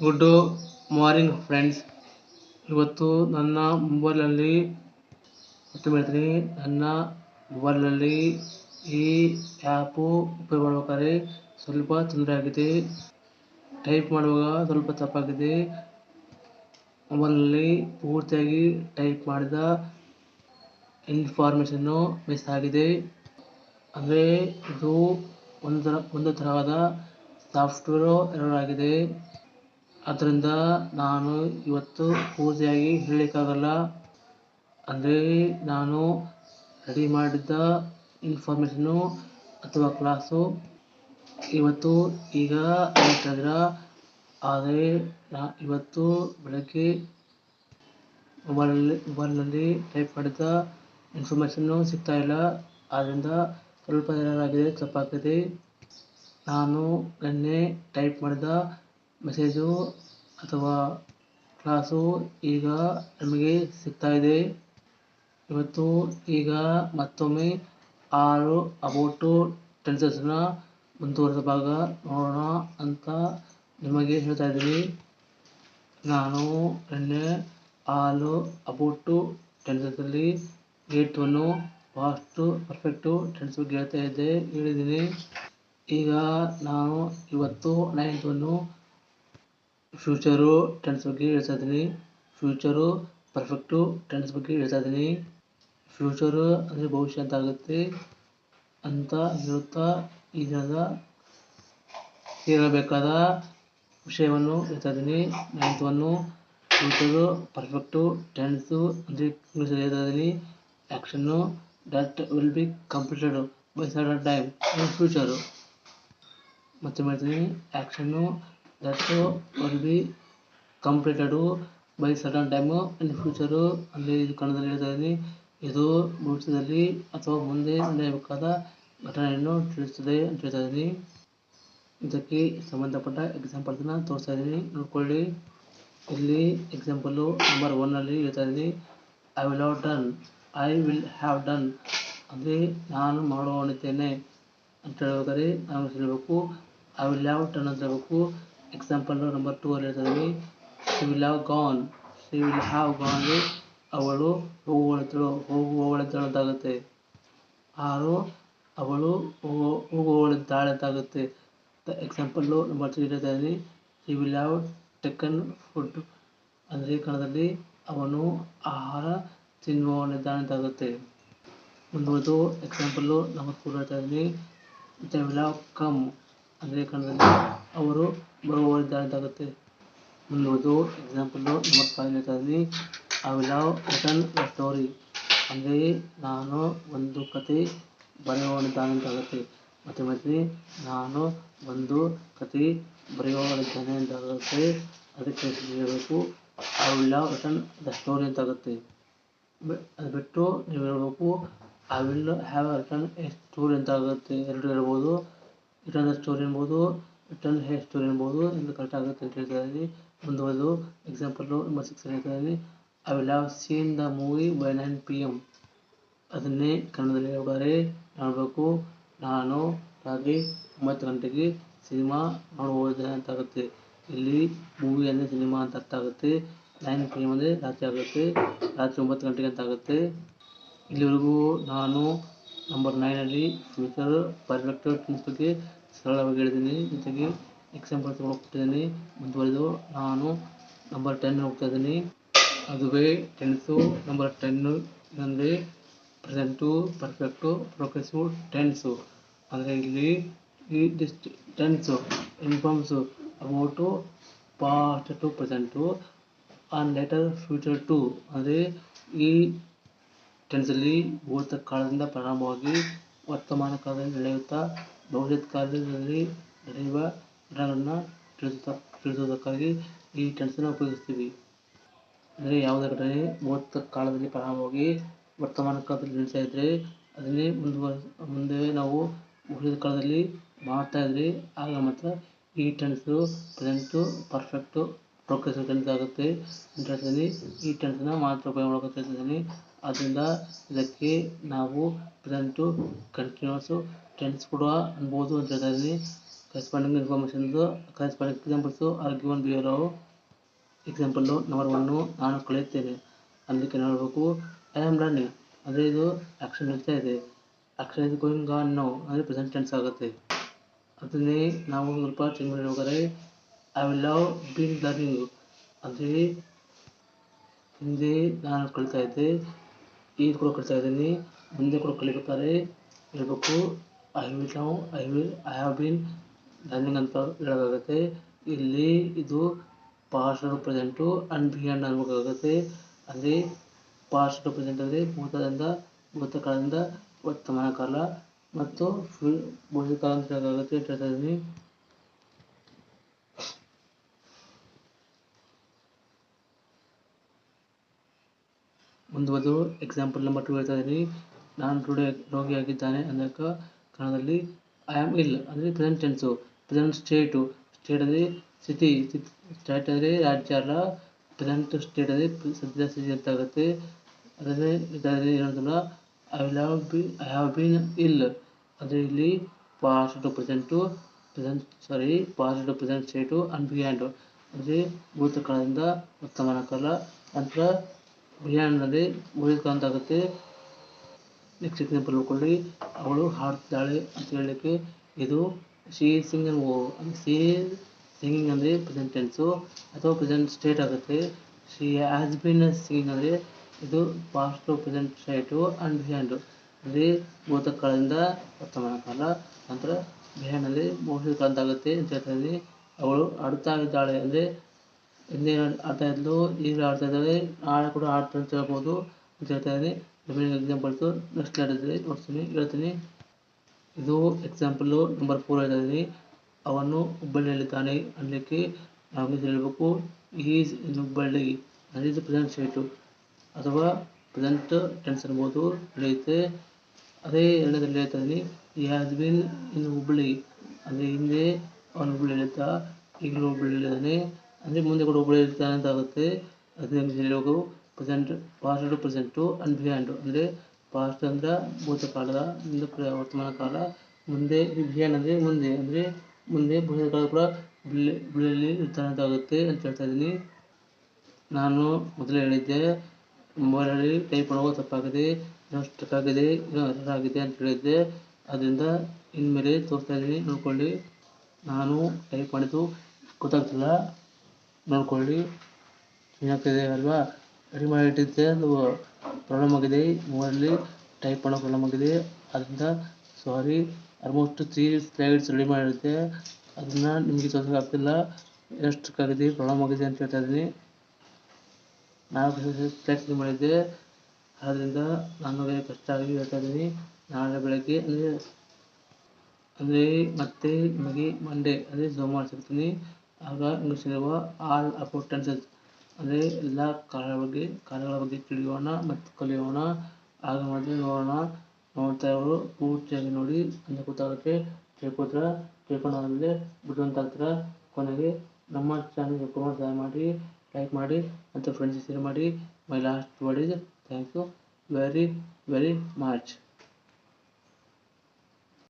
Good morning friends ಇವತ್ತು ನನ್ನ ಮೊಬೈಲಲ್ಲಿ ಮತ್ತೆ ಹೇಳ್ತೀನಿ ನನ್ನ ಮೊಬೈಲಲ್ಲಿ ಈ ಆ್ಯಪು ಉಪಯೋಗ ಮಾಡ್ಬೇಕಾದ್ರೆ ಸ್ವಲ್ಪ ತೊಂದರೆ ಆಗಿದೆ. ಟೈಪ್ ಮಾಡುವಾಗ ಸ್ವಲ್ಪ ತಪ್ಪಾಗಿದೆ. ಮೊಬೈಲಲ್ಲಿ ಪೂರ್ತಿಯಾಗಿ ಟೈಪ್ ಮಾಡಿದ ಇನ್ಫಾರ್ಮೇಷನ್ನು ಮಿಸ್ ಆಗಿದೆ. ಅಂದರೆ ಇದು ಒಂದು ಥರ ಒಂದು ತರಹದ ಸಾಫ್ಟ್ವೇರು ಎರರ್ ಆಗಿದೆ. ಆದ್ದರಿಂದ ನಾನು ಇವತ್ತು ಪೂರ್ತಿಯಾಗಿ ಹೇಳಲಿಕ್ಕಾಗಲ್ಲ. ಅಂದರೆ ನಾನು ರೆಡಿ ಮಾಡಿದ್ದ ಇನ್ಫಾರ್ಮೇಷನ್ನು ಅಥವಾ ಕ್ಲಾಸು ಇವತ್ತು ಈಗ ಹೇಳ್ತಾಯಿದ್ರ ಆದರೆ ನಾ ಇವತ್ತು ಬೆಳಗ್ಗೆ ಮೊಬೈಲಲ್ಲಿ ಮೊಬೈಲ್ನಲ್ಲಿ ಟೈಪ್ ಮಾಡಿದ ಇನ್ಫಾರ್ಮೇಷನ್ನು ಸಿಗ್ತಾಯಿಲ್ಲ ಆದ್ದರಿಂದ ಸ್ವಲ್ಪ ಏನಾಗಿದೆ ಆಗಿದೆ ತಪ್ಪಾಗಿದೆ ನಾನು ನಿನ್ನೆ ಟೈಪ್ ಮಾಡಿದ ಮೆಸೇಜು ಅಥವಾ ಕ್ಲಾಸು ಈಗ ನಮಗೆ ಸಿಗ್ತಾ ಇದೆ. ಇವತ್ತು ಈಗ ಮತ್ತೊಮ್ಮೆ ಆರು ಅಬೌಟು ಟೆನ್ಸಸ್ನ ಮುಂದುವರೆದ ಭಾಗ ನೋಡೋಣ ಅಂತ ನಿಮಗೆ ಹೇಳ್ತಾ ಇದ್ದೀನಿ. ನಾನು ನಿನ್ನೆ all about ಟೆನ್ಸಸ್ಸಲ್ಲಿ gate one past perfect tense ಬಗ್ಗೆ ಹೇಳ್ತಾ ಇದ್ದೆ, ಹೇಳಿದ್ದೀನಿ. ಈಗ ನಾನು ಇವತ್ತು ನೈನ್ತ್ ಒನ್ನು ಫ್ಯೂಚರು ಟೆನ್ಸ್ ಬಗ್ಗೆ ಹೇಳ್ತಾ ಇದ್ದೀನಿ ಫ್ಯೂಚರು ಪರ್ಫೆಕ್ಟು ಟೆನ್ಸ್ ಬಗ್ಗೆ ಹೇಳ್ತಾ ಇದ್ದೀನಿ ಫ್ಯೂಚರು ಅಂದರೆ ಭವಿಷ್ಯ ಅಂತ ಆಗುತ್ತೆ ಅಂತ ಹೇಳುತ್ತಾ ಈ ದಿನದ ಹೇಳಬೇಕಾದ ವಿಷಯವನ್ನು ಹೇಳ್ತಾ ಇದ್ದೀನಿ ninth one future perfect tense ಅಂದರೆ ಇಂಗ್ಲೀಷಲ್ಲಿ ಹೇಳ್ತಾ ಇದ್ದೀನಿ action that will be completed by sudden time in future. ಮತ್ತೆ ಮಾಡ್ತೀನಿ action that will be completed by sudden time in future ಅಲ್ಲಿ ಕನ್ನಡದಲ್ಲಿ ಹೇಳ್ತಾ ಇದ್ದೀನಿ. ಇದು ಭವಿಷ್ಯದಲ್ಲಿ ಅಥವಾ ಮುಂದೆ ನಡೆಯಬೇಕಾದ ಘಟನೆಯನ್ನು ತಿಳಿಸುತ್ತದೆ ಅಂತ ಹೇಳ್ತಾ ಇದ್ದೀನಿ. ಇದಕ್ಕೆ ಸಂಬಂಧಪಟ್ಟ ಎಕ್ಸಾಂಪಲ್ಸ್ನ ತೋರಿಸ್ತಾ ಇದ್ದೀನಿ. ನೋಡ್ಕೊಳ್ಳಿ. ಇಲ್ಲಿ ಎಕ್ಸಾಂಪಲ್ಲು ನಂಬರ್ ಒನ್ನಲ್ಲಿ ಹೇಳ್ತಾ ಇದ್ದೀನಿ. I will have done I will have done ಅಂದರೆ ನಾನು ಮಾಡುವವನಿದ್ದೇನೆ ಅಂತ ಹೇಳ್ಬೇಕಾದ್ರೆ ನಾವು ಹೇಳಬೇಕು. ಐ ವಿಲ್ ಹ್ಯಾವ್ ಡನ್ ಅಂತ ಹೇಳಬೇಕು. ಎಕ್ಸಾಂಪಲ್ಲು ನಂಬರ್ ಟೂ ಅಲ್ಲಿ ಹೇಳ್ತಾ ಇದ್ದೀನಿ she will have gone she will have gone ಅವಳು ಹೋಗುವಳಿದ್ದಳು ಅಂತ ಅಂತಾಗುತ್ತೆ ಆರು, ಅವಳು ಹೋಗು ಹೋಗುವವಳಿದ್ದಾಳೆ ಅಂತಾಗುತ್ತೆ ಎಕ್ಸಾಂಪಲ್ಲು ನಂಬರ್ ತ್ರೀ ಇದ್ದೀನಿ she will have taken food ಅಂದರೆ ಕನ್ನಡದಲ್ಲಿ ಅವನು ಆಹಾರ ತಿನ್ನುವವನಿದ್ದಾನೆ ಅಂತಾಗುತ್ತೆ ಮುಂದುವರೆದು ಎಕ್ಸಾಂಪಲ್ಲು ನಂಬರ್ ಫೋರ್ ಇದ್ದೀನಿ ದೇ ವಿಲ್ ಹ್ಯಾವ್ ಕಮ್ ಅಂದರೆ ಕನ್ನಡದಲ್ಲಿ ಅವರು ಬರುವವರಿದ್ದಾರೆ ಇದಾಗುತ್ತೆ ಮುಂದುವರೆದು example number five ಹೇಳ್ತಾಯಿದ್ದೀನಿ I will have return the story ಅಂದರೆ ನಾನು ಒಂದು ಕತೆ ಬರೆಯುವವನಿದ್ದಾನೆ ಅಂತಾಗುತ್ತೆ ಮತ್ತೆ ಮತ್ತೆ ನಾನು ಒಂದು ಕತೆ ಬರೆಯುವವನಿದ್ದೇನೆ ಅಂತಾಗುತ್ತೆ. ಅದಕ್ಕೆ ಹೇಳಬೇಕು. I will have return the story ಅಂತಾಗುತ್ತೆ. ಅದು ಬಿಟ್ಟು ನೀವು ಹೇಳ್ಬೇಕು I will have return a story ಅಂತ ಆಗುತ್ತೆ ಎರಡು ಹೇಳ್ಬೋದು. ರಿಟರ್ನ್ ದ ಸ್ಟೋರಿ ಅನ್ಬೋದು ರಿಟರ್ನ್ ಹೇ ಸ್ಟೋರಿ ಅನ್ಬೋದು ಎಂದು ಕರೆಕ್ಟ್ ಆಗುತ್ತೆ ಅಂತ ಹೇಳ್ತಾ ಇದ್ದೀನಿ. ಮುಂದುವರೆದು ಎಕ್ಸಾಂಪಲ್ಲು ನಂಬರ್ ಸಿಕ್ಸ್ ಹೇಳ್ತಾ I will have seen the movie by nine P M ಅದನ್ನೇ ಕನ್ನಡದಲ್ಲಿ ಹೇಳ್ಬೇಕಾದ್ರೆ ನೋಡಬೇಕು. ನಾನು ರಾತ್ರಿ ಒಂಬತ್ತು ಗಂಟೆಗೆ ಸಿನಿಮಾ ನೋಡುವುದಿದೆ ಅಂತ ಆಗುತ್ತೆ. ಇಲ್ಲಿ ಮೂವಿ ಅಂದರೆ ಸಿನಿಮಾ ಅಂತ ಅರ್ಥ ಆಗುತ್ತೆ. ನೈನ್ ಪಿ ಎಂ ಅಂದರೆ ರಾತ್ರಿ ಆಗುತ್ತೆ. ರಾತ್ರಿ ಒಂಬತ್ತು ಗಂಟೆಗೆ ಅಂತ ಆಗುತ್ತೆ. ಇಲ್ಲಿವರೆಗೂ ನಾನು ನಂಬರ್ ನೈನಲ್ಲಿ ಫ್ಯೂಚರ್ ಪರ್ಫೆಕ್ಟ್ ಬಗ್ಗೆ ಸರಳವಾಗಿ ಹೇಳಿದ್ದೀನಿ ಜೊತೆಗೆ ಎಕ್ಸಾಂಪಲ್ ಕೊಟ್ಟಿದ್ದೀನಿ ಮುಂದುವರೆದು ನಾನು ನಂಬರ್ ಟೆನ್ ಹೋಗ್ತಾ ಇದ್ದೀನಿ. ಅದುವೇ ಟೆನ್ಸು ನಂಬರ್ ಟೆನ್ನು ಅಂದರೆ ಪ್ರೆಸೆಂಟು ಪರ್ಫೆಕ್ಟು ಪ್ರೋಗ್ರೆಸ್ಸು ಟೆನ್ಸು ಅಂದರೆ ಇಲ್ಲಿ ಈ this tense informs about past to present on later future to ಅಂದರೆ ಈ ಟೆನ್ಸಲ್ಲಿ ಭೂತಕಾಲದಿಂದ ಪ್ರಾರಂಭವಾಗಿ ವರ್ತಮಾನ ಕಾಲದಲ್ಲಿ ನಡೆಯುತ್ತಾ ಭವಿಷ್ಯತ್ ಕಾಲದಲ್ಲಿ ನಡೆಯುವ ಘಟನೆಗಳನ್ನ ತಿಳಿಸುತ್ತಾ, ತಿಳಿಸುವುದಕ್ಕಾಗಿ ಈ ಟೆನ್ಸನ್ನು ಉಪಯೋಗಿಸ್ತೀವಿ. ಅಂದರೆ ಯಾವುದೇ ಘಟನೆ ಭೂತ ಕಾಲದಲ್ಲಿ ಪ್ರಾರಂಭವಾಗಿ ವರ್ತಮಾನ ಕಾಲದಲ್ಲಿ ನಡೀತಾ ಇದ್ದರೆ ಅದನ್ನೇ ಮುಂದುವರೆ, ಮುಂದೆ ನಾವು ಭವಿಷ್ಯದ ಕಾಲದಲ್ಲಿ ಮಾಡ್ತಾ ಇದ್ದರೆ ಆಗ ಮಾತ್ರ ಈ tense present perfect progressive tense ಆಗುತ್ತೆ. ಈ ಟೆನ್ಸನ್ನ ಮಾತ್ರ ಉಪಯೋಗ ಮಾಡ್ಕೊತಾ ಹೇಳ್ತಿದ್ದೀನಿ ಆದ್ದರಿಂದ ಇದಕ್ಕೆ ನಾವು ಪ್ರೆಸೆಂಟು ಕಂಟಿನ್ಯೂಸು ಟೆನ್ಸ್ ಕೂಡ ಅನ್ಬೋದು ಇದ್ದೀನಿ. Corresponding ಇನ್ಫಾರ್ಮೇಷನ್ದು corresponding examples are given below example number one ನಾನು ಕಲಿಯುತ್ತೇನೆ ಅದಕ್ಕೆ ನೋಡಬೇಕು ಐ ಆಮ್ ಲರ್ನಿಂಗ್ ಅಂದರೆ ಇದು ಆ್ಯಕ್ಷನ್ ನಡೀತಾ ಇದೆ. ಆ್ಯಕ್ಷನ್ ಗೋಯಿಂಗ್ ಆನ್ ನೋ ಅಂದರೆ ಪ್ರೆಸೆಂಟ್ ಟೆನ್ಸ್ ಆಗುತ್ತೆ. ಅದನ್ನೇ ನಾವು ಸ್ವಲ್ಪ ಚೇಂಜ್ ಮಾಡಿ I will love been learning ಅಂದರೆ ಹಿಂದೆ ನಾನು ಕಲಿತಾ ಇದ್ದೆ. ಈಗ ಕೂಡ ಕಲಿತಾ ಇದ್ದೀನಿ. ಮುಂದೆ ಕೂಡ ಕಲಿಬೇಕಾದ್ರೆ ಹೇಳ್ಬೇಕು ಐ ವಿಲ್ ನಾವು I will I have been learning ಅಂತ ಹೇಳೋಕ್ಕಾಗುತ್ತೆ ಇಲ್ಲಿ ಇದು ಪಾಸ್ಟ್ ಪ್ರೆಸೆಂಟು ಆ್ಯಂಡ್ ಬಿಯಾಂಡ್ ಅನ್ಬೇಕಾಗುತ್ತೆ ಅಂದರೆ ಪಾಸ್ಟ್ ಪ್ರೆಸೆಂಟ್ ಅಂದರೆ ಭೂತದಿಂದ, ಭೂತಕಾಲದಿಂದ ವರ್ತಮಾನ ಕಾಲ ಮತ್ತು ಫ್ಯೂ ಭವಿಷ್ಯಕಾಲ ಅಂತ ಹೇಳೋಕ್ಕಾಗುತ್ತೆ ಅಂತ ಹೇಳ್ತಾ ಇದ್ದೀನಿ ಮುಂದುವರೆದು ಎಕ್ಸಾಂಪಲ್ ನಂಬರ್ ಟು ಹೇಳ್ತಾ ಇದ್ದೀನಿ ನಾನು ಟುಡೇ ರೋಗಿಯಾಗಿದ್ದಾನೆ ಅಂದಾಗ ಕನ್ನಡದಲ್ಲಿ ಐ ಆಮ್ ಇಲ್ ಅಂದರೆ present tense present state state ಅಂದರೆ ಸ್ಥಿತಿ. ಸ್ಟೇಟ್ ಅಂದರೆ ರಾಜ್ಯ ಅಲ್ಲ. ಪ್ರೆಸೆಂಟ್ ಸ್ಟೇಟ್ ಅಂದರೆ ಸದ್ಯದ ಸ್ಥಿತಿ ಅಂತ ಆಗುತ್ತೆ ಅದನ್ನೇ ಇದರಲ್ಲಿ ಏನಂತಲ್ಲ I will have be I have been ill ಅಂದರೆ ಇಲ್ಲಿ past to present present sorry past to present state and and ಅಂದರೆ ಭೂತಕಾಲದಿಂದ ವರ್ತಮಾನ ಕಾಲ, ನಂತರ ಭವಿಷ್ಯಕಾಲ ಅಂತ ಆಗುತ್ತೆ. ನೆಕ್ಸ್ಟ್ ಎಕ್ಸಾಂಪಲ್ ನೋಡ್ಕೊಳ್ಳಿ. ಅವಳು ಹಾಡ್ತಿದ್ದಾಳೆ ಅಂತ ಹೇಳಲಿಕ್ಕೆ ಇದು she singing oh she singing ಅಂದರೆ ಪ್ರೆಸೆಂಟ್ ಟೆನ್ಸು ಅಥವಾ ಪ್ರೆಸೆಂಟ್ ಸ್ಟೇಟ್ ಆಗುತ್ತೆ. ಶಿ ಹ್ಯಾಸ್ ಬಿನ್ ಸಿಂಗಿಂಗ್ ಅಂದರೆ ಇದು past present state and behind ಅಂದರೆ ಭೂತಕಾಲದಿಂದ ವರ್ತಮಾನ ಕಾಲ, ನಂತರ ಬಿಹ್ಯಾಂಡ್ ಅಂದರೆ ಭವಿಷ್ಯದ ಕಾಲ ಅಂತ ಆಗುತ್ತೆ ಅಂತ ಹೇಳ್ತಾ ಅವಳು ಆಡ್ತಾ ಇದ್ದಾಳೆ ಅಂದರೆ ಹಿಂದೆ ಆಡ್ತಾ ಇದ್ಲು. ಈಗ ಆಡ್ತಾ ಇದ್ದಾಳೆ ನಾಳೆ ಕೂಡ ಆಡ್ತಾ ಅಂತ ಹೇಳ್ಬೋದು. ಅಂತ ಹೇಳ್ತಾ ಇದ್ದೀನಿ ರಿಮೈನಿಂಗ್ ಎಕ್ಸಾಂಪಲ್ಸು ನೆಕ್ಸ್ಟ್ ಸ್ಲೈಡಲ್ಲಿ ನೋಡ್ತೀನಿ. ಹೇಳ್ತೀನಿ. ಇದು ಎಕ್ಸಾಂಪಲ್ಲು ನಂಬರ್ ಫೋರ್ ಹೇಳ್ತಾ ಇದ್ದೀನಿ. ಅವನು ಹುಬ್ಬಳ್ಳಿಯಲ್ಲಿದ್ದಾನೆ ಅನ್ನಕ್ಕೆ ನಾವು ಹೇಳಬೇಕು. Is in Hubballi is present state ಅಥವಾ ಪ್ರೆಸೆಂಟ್ ಟೆನ್ಸ್ ಅನ್ಬೋದು. ನಡೆಯುತ್ತೆ. ಅದೇ ಎರಡನೇದಲ್ಲಿ ಹೇಳ್ತಾ ಈ ಹ್ಯಾಸ್ ಬಿನ್ ಇನ್ ಹುಬ್ಬಳ್ಳಿ ಅಂದರೆ ಹಿಂದೆ ಅವನು ಹುಬ್ಬಳ್ಳಿಯಲ್ಲಿದ್ದ ಈಗಲೂ ಹುಬ್ಬಳ್ಳಿಯಲ್ಲಿದ್ದಾನೆ ಅಂದರೆ ಮುಂದೆ ಕೂಡ ಹುಬ್ಬಳ್ಳಿಯಲ್ಲಿರ್ತಾನೆ ಅಂತ ಆಗುತ್ತೆ. ಹೇಳುವಾಗ present past to present and behind ಅಂದರೆ ಪಾಸ್ಟ್ ಅಂದ್ರೆ ಭೂತಕಾಲ ಮುಂದೆ ಪ್ರ, ವರ್ತಮಾನ ಕಾಲ, ಮುಂದೆ ಬಿಹ್ಯಾಂಡ್ ಅಂದರೆ ಮುಂದೆ ಅಂದರೆ ಮುಂದೆ ಭೂತಕಾಲ ಕೂಡ ಬಿಳಿ ಇರ್ತಾನೆ ಅಂತ ಆಗುತ್ತೆ ಅಂತ ಹೇಳ್ತಾ ಇದ್ದೀನಿ. ನಾನು ಮೊದಲೇ ಹೇಳಿದ್ದೆ, ಮೊಬೈಲಲ್ಲಿ ಟೈಪ್ ಮಾಡೋದು ತಪ್ಪಾಗಿದೆ ಸ್ಟಕ್ ಆಗಿದೆ ಆಗಿದೆ ಅಂತ ಹೇಳಿದ್ದೆ. ಅದರಿಂದ ಇನ್ಮೇಲೆ ತೋರಿಸ್ತಾ ಇದ್ದೀನಿ, ನೋಡ್ಕೊಳ್ಳಿ. ನಾನು ಟೈಪ್ ಮಾಡಿದ್ದು ಗೊತ್ತಾಗ್ತಿಲ್ಲ. ನೋಡ್ಕೊಳ್ಳಿ ಏನಾಗ್ತಿದೆ ಅಲ್ವಾ? ರೆಡಿ ಮಾಡಿಟ್ಟಿದ್ದೆ, ಅದು ಪ್ರಾಬ್ಲಮ್ ಆಗಿದೆ. ಮೊಬೈಲಲ್ಲಿ ಟೈಪ್ ಮಾಡೋ ಪ್ರಾಬ್ಲಮ್ ಆಗಿದೆ. ಅದರಿಂದ sorry almost three slides ready ಮಾಡಿರುತ್ತೆ ಅದನ್ನ ನಿಮಗೆ ತೋರಿಸೋಕ್ಕಾಗ್ತಿಲ್ಲ ಎಷ್ಟು ಕರೆದಿ ಪ್ರಾಬ್ಲಮ್ ಆಗಿದೆ ಅಂತ ಹೇಳ್ತಾ ಇದ್ದೀನಿ. ನಾಲ್ಕು ಸ್ಲೈಡ್ಸ್ ರೆಡಿ ಮಾಡಿದ್ದೆ. ಆದ್ದರಿಂದ ನಾನು ಕಷ್ಟ ಆಗಿ ಹೇಳ್ತಾ ಇದ್ದೀನಿ. ನಾಳೆ ಬೆಳಗ್ಗೆ, ಅಂದರೆ ಅಂದರೆ ಮತ್ತೆ ನಿಮಗೆ ಮಂಡೇ ಅಂದರೆ ಸೋಮವಾರ ಸಿಗ್ತೀನಿ ಆಗ ಇಂಗ್ಲೀಷಲ್ಲಿರುವ ಆಲ್ ಅಬೌಟ್ ಅಂದರೆ ಎಲ್ಲ ಕಾಲಗಳ ಬಗ್ಗೆ ಕಾಲಗಳ ಬಗ್ಗೆ ತಿಳಿಯೋಣ ಮತ್ತು ಕಲಿಯೋಣ. ಆಗ ಮಾತ್ರ ನೋಡೋಣ. ನೋಡ್ತಾ ಇರೋರು ಪೂರ್ತಿಯಾಗಿ ನೋಡಿ. ಅಂದರೆ ಗೊತ್ತಾಗುತ್ತೆ ತಿಳ್ಕೊತ್ರ ತಿಳ್ಕೊಂಡಾದ್ಮೇಲೆ ಆಗ್ತೀರ ಕೊನೆಗೆ ನಮ್ಮ ಚಾನಲ್ ಸಹಾಯ ಮಾಡಿ ಲೈಕ್ ಮಾಡಿ ಮತ್ತು ಫ್ರೆಂಡ್ಸ್ ಶೇರ್ ಮಾಡಿ. My last word is thank you very very much